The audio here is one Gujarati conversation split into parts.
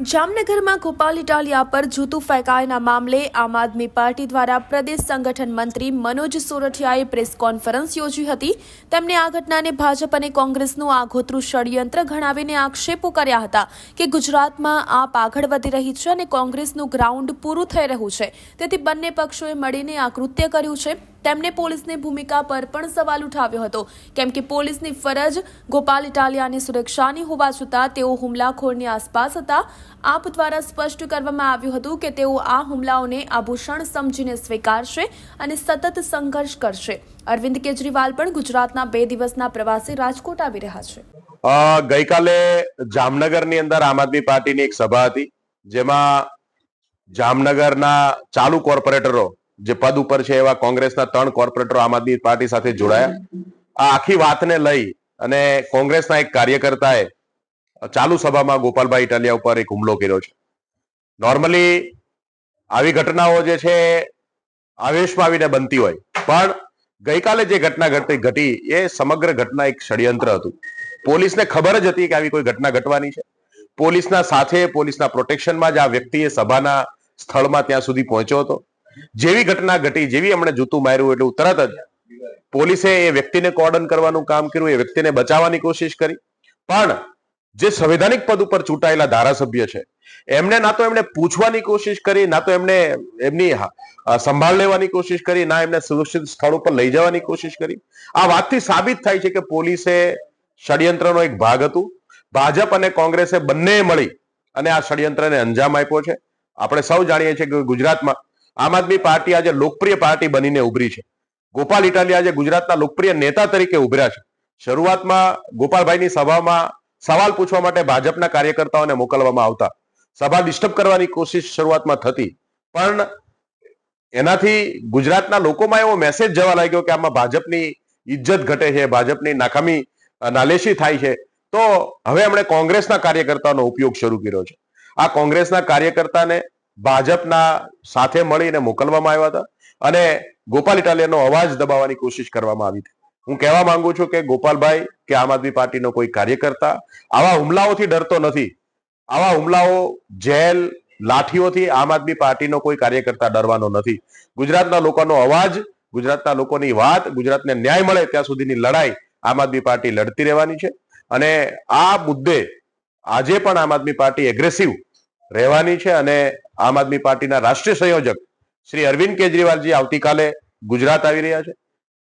જામનગરમાં ગોપાલ ઇટાલિયા પર જૂતું ફેંકાયાના મામલે આમ આદમી પાર્ટી દ્વારા પ્રદેશ સંગઠન મંત્રી મનોજ સોરઠિયાએ પ્રેસ કોન્ફરન્સ યોજી હતી. તેમણે આ ઘટનાને ભાજપ અને કોંગ્રેસનું આઘોતરું ષડયંત્ર ગણાવીને આક્ષેપો કર્યા હતા કે ગુજરાતમાં આપ આગળ વધી રહી છે અને કોંગ્રેસનું ગ્રાઉન્ડ પૂરું થઈ રહ્યું છે. તેથી બંને પક્ષોએ મળીને આ કૃત્ય કર્યું છે. તેમણે પોલીસની ભૂમિકા પર પણ સવાલ ઉઠાવ્યો હતો. કેમ કે પોલીસની ફરજ ગોપાલ ઇટાલિયાની સુરક્ષાની હોવા છતાં તેઓ હુમલાખોરની આસપાસ હતા. આપ દ્વારા સ્પષ્ટ કરવામાં આવ્યું હતું કે તેઓ આ હુમલાઓને આભૂષણ સમજીને સ્વીકારશે અને સતત સંઘર્ષ કરશે. અરવિંદ કેજરીવાલ પણ ગુજરાતના બે દિવસના પ્રવાસે રાજકોટ આવી રહ્યા છે. ગઈકાલે જામનગરની અંદર આમ આદમી પાર્ટીની એક સભા હતી, જેમાં જામનગરના ચાલુ કોર્પોરેટરો જે પદ ઉપર છે એવા કોંગ્રેસના ત્રણ કોર્પોરેટરો આમ આદમી પાર્ટી સાથે જોડાયા. આ આખી વાતને લઈ અને કોંગ્રેસના એક કાર્યકર્તાએ ચાલુ સભામાં ગોપાલભાઈ ઇટાલિયા ઉપર એક હુમલો કર્યો છે. નોર્મલી આવી ઘટનાઓ જે છે આવેશમાં આવીને બનતી હોય. પણ ગઈકાલે જે ઘટના ઘટતી ઘટી એ સમગ્ર ઘટના એક ષડયંત્ર હતું. પોલીસને ખબર જ હતી કે આવી કોઈ ઘટના ઘટવાની છે. પોલીસના સાથે પોલીસના પ્રોટેક્શનમાં જ આ વ્યક્તિએ સભાના સ્થળમાં ત્યાં સુધી પહોંચ્યો હતો. જેવી ઘટના ઘટી, જેવી એમણે જૂતું માર્યું એટલે તરત જ પોલીસે એ વ્યક્તિને કોર્ડન કરવાનું કામ કર્યું, એ વ્યક્તિને બચાવવાની કોશિશ કરી. પણ જે સંવૈધાનિક પદ ઉપર ચૂંટાયેલા ધારાસભ્ય છે, એમને ના તો એમણે પૂછવાની કોશિશ કરી, ના તો એમને એમની સંભાળ લેવાની કોશિશ કરી, ના એમને સુરક્ષિત સ્થળ ઉપર લઈ જવાની કોશિશ કરી. આ વાતથી સાબિત થાય છે કે પોલીસે ષડયંત્રનો એક ભાગ હતું. ભાજપ અને કોંગ્રેસે બંને મળી અને આ ષડયંત્રને અંજામ આપ્યો છે. આપણે સૌ જાણીએ છીએ કે ગુજરાતમાં આમ આદમી પાર્ટી આજે લોકપ્રિય પાર્ટી બનીને ઉભરી છે. ગોપાલ ઇટાલિયા આજે ગુજરાતના લોકપ્રિય નેતા તરીકે ઉભર્યા છે. શરૂઆતમાં ગોપાલભાઈની સભામાં સવાલ પૂછવા માટે ભાજપના કાર્યકર્તાઓને મોકલવામાં આવતા. સભા ડિસ્ટર્બ કરવાની કોશિશ શરૂઆતમાં થતી. પણ એનાથી ગુજરાતના લોકોમાં એવો મેસેજ જવા લાગ્યો કે આમાં ભાજપની ઇજ્જત ઘટે છે, ભાજપની નાકામી નાલેશી થાય છે. તો હવે એમણે કોંગ્રેસના કાર્યકર્તાનો ઉપયોગ શરૂ કર્યો છે. આ કોંગ્રેસના કાર્યકર્તાને ભાજપના સાથે મળીને મોકલવામાં આવ્યા હતા અને ગોપાલ ઇટાલિયાનો અવાજ દબાવવાની કોશિશ કરવામાં આવી હતી. હું કહેવા માંગુ છું કે ગોપાલભાઈ કે આમ આદમી પાર્ટીનો કોઈ કાર્યકર્તા આવા હુમલાઓથી ડરતો નથી. આવા હુમલાઓ જેલ, લાઠીઓથી આમ આદમી પાર્ટીનો કોઈ કાર્યકર્તા ડરવાનો નથી. ગુજરાતના લોકોનો અવાજ, ગુજરાતના લોકોની વાત, ગુજરાતને ન્યાય મળે ત્યાં સુધીની લડાઈ આમ આદમી પાર્ટી લડતી રહેવાની છે. અને આ મુદ્દે આજે પણ આમ આદમી પાર્ટી એગ્રેસિવ રહેવાની છે અને આમ આદમી પાર્ટીના રાષ્ટ્રીય સંયોજક શ્રી અરવિંદ કેજરીવાલજી આવતીકાલે ગુજરાત આવી રહ્યા છે.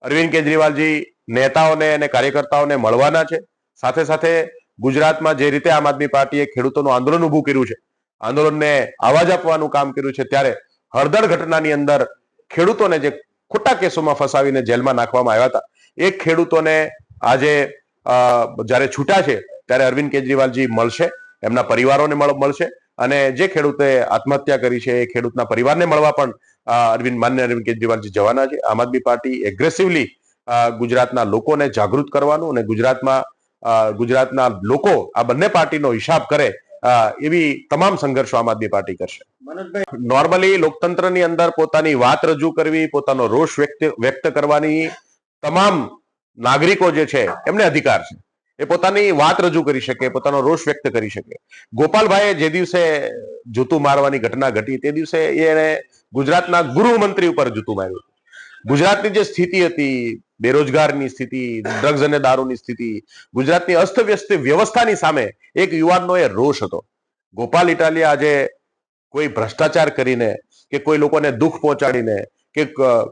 અરવિંદ કેજરીવાલજી નેતાઓને અને કાર્યકર્તાઓને મળવાના છે. સાથે સાથે ગુજરાતમાં જે રીતે આમ આદમી પાર્ટીએ ખેડૂતોનું આંદોલન ઊભું કર્યું છે, આંદોલનને આવાજ આપવાનું કામ કર્યું છે, ત્યારે હળદર ઘટનાની અંદર ખેડૂતોને જે ખોટા કેસોમાં ફસાવીને જેલમાં નાખવામાં આવ્યા હતા, એ ખેડૂતોને આજે જ્યારે છૂટા છે, ત્યારે અરવિંદ કેજરીવાલજી મળશે, એમના પરિવારોને મળ- મળશે અને જે ખેડૂતે આત્મહત્યા કરી છે એ ખેડૂતના પરિવારને મળવા પણ અરવિંદ માન્ય અરવિંદ કેજરીવાલજી જવાના છે. આમ આદમી પાર્ટી એગ્રેસિવલી ગુજરાતના લોકોને જાગૃત કરવાનું અને ગુજરાતમાં ગુજરાતના લોકો આ બંને પાર્ટીનો હિસાબ કરે એવી તમામ સંઘર્ષો આમ આદમી પાર્ટી કરશે. નોર્મલી લોકતંત્રની અંદર પોતાની વાત રજૂ કરવી પોતાનો રોષ વ્યક્ત વ્યક્ત કરવાની તમામ નાગરિકો જે છે એમને અધિકાર છે. એ પોતાની વાત રજૂ કરી શકે, પોતાનો રોષ વ્યક્ત કરી શકે. ગોપાલભાઈએ જે દિવસે જૂતું મારવાની ઘટના ઘટી, તે દિવસે એને ગુજરાતના ગૃહમંત્રી ઉપર જૂતું માર્યું ગુજરાતની જે સ્થિતિ હતી, બેરોજગારની સ્થિતિ, ડ્રગ્સ અને દારૂની સ્થિતિ, ગુજરાતની અસ્તવ્યસ્ત વ્યવસ્થાની સામે એક યુવાનનો એ રોષ હતો. ગોપાલ ઇટાલિયા આજે કોઈ ભ્રષ્ટાચાર કરીને કે કોઈ લોકોને દુઃખ પહોંચાડીને કે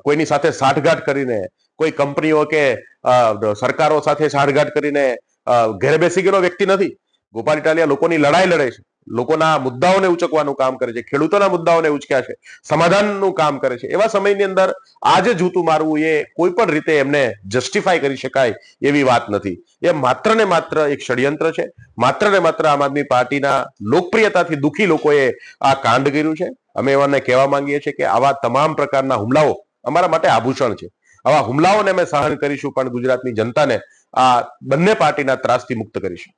કોઈની સાથે સાઠગાંઠ કરીને, કોઈ કંપનીઓ કે સરકારો સાથે સાઠગાંઠ કરીને ઘરે બેસી ગયેલો વ્યક્તિ નથી. ગોપાલ ઇટાલિયા લોકોની લડાઈ લડે છે. લોકોના મુદ્દાઓને ઉચકવાનું કામ કરે છે. ખેડૂતોના મુદ્દાઓને ઉચક્યા છે. સમાધાનનું કામ કરે છે. એવા સમયની અંદર આજે જૂતું મારવું એ કોઈ પણ રીતે એમને જસ્ટિફાય કરી શકાય એવી વાત નથી. એ માત્ર ને માત્ર એક ષડયંત્ર છે. માત્ર ને માત્ર આમ આદમી પાર્ટીના લોકપ્રિયતાથી દુઃખી લોકોએ આ કાંડ કર્યું છે. અમે એવાને કહેવા માંગીએ છીએ કે આવા તમામ પ્રકારના હુમલાઓ અમારા માટે આભૂષણ છે. આવા હુમલાઓને અમે સહન કરીશું પણ ગુજરાતની જનતાને આ બંને પાર્ટીના ત્રાસથી મુક્ત કરીશું.